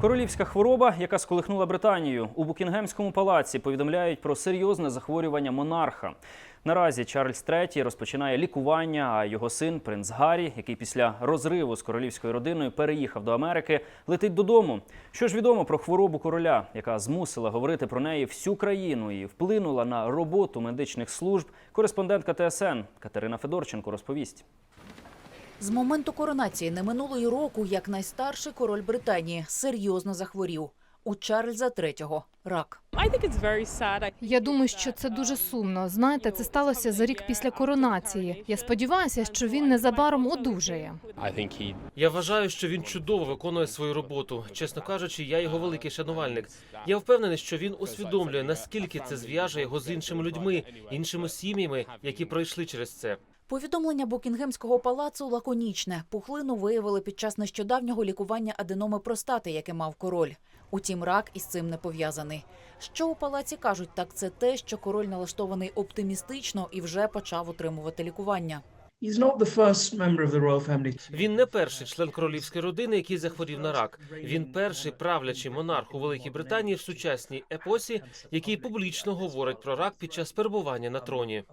Королівська хвороба, яка сколихнула Британію, у Букінгемському палаці повідомляють про серйозне захворювання монарха. Наразі Чарльз III розпочинає лікування, а його син принц Гаррі, який після розриву з королівською родиною переїхав до Америки, летить додому. Що ж відомо про хворобу короля, яка змусила говорити про неї всю країну і вплинула на роботу медичних служб, кореспондентка ТСН Катерина Федорченко розповість. З моменту коронації не минуло й року, як найстарший король Британії серйозно захворів. У Чарльза III – рак. Я думаю, що це дуже сумно. Знаєте, це сталося за рік після коронації. Я сподіваюся, що він незабаром одужає. Я вважаю, що він чудово виконує свою роботу. Чесно кажучи, я його великий шанувальник. Я впевнений, що він усвідомлює, наскільки це зв'яже його з іншими людьми, іншими сім'ями, які пройшли через це. Повідомлення Букінгемського палацу лаконічне. Пухлину виявили під час нещодавнього лікування аденоми простати, яке мав король. Утім, рак із цим не пов'язаний. Що у палаці кажуть, так це те, що король налаштований оптимістично і вже почав отримувати лікування. Він не перший член королівської родини, який захворів на рак. Він перший правлячий монарх у Великій Британії в сучасній епосі, який публічно говорить про рак під час перебування на троні.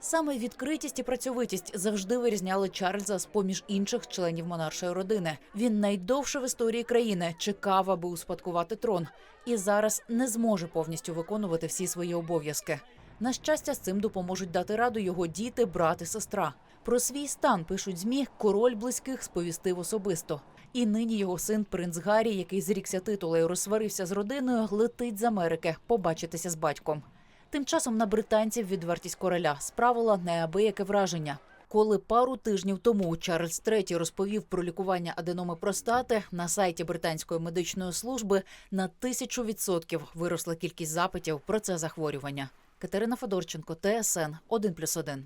Саме відкритість і працьовитість завжди вирізняли Чарльза з поміж інших членів монаршої родини. Він найдовше в історії країни чекав, аби успадкувати трон, і зараз не зможе повністю виконувати всі свої обов'язки. На щастя, з цим допоможуть дати раду його діти, брат і сестра. Про свій стан пишуть змі. Король близьких сповістив особисто. І нині його син принц Гаррі, який зрікся титула і розсварився з родиною, летить з Америки побачитися з батьком. Тим часом на британців відвертість короля справила неабияке враження. Коли пару тижнів тому Чарльз III розповів про лікування аденоми простати на сайті британської медичної служби на тисячу відсотків виросла кількість запитів про це захворювання. Катерина Федорченко, ТСН 1+,1.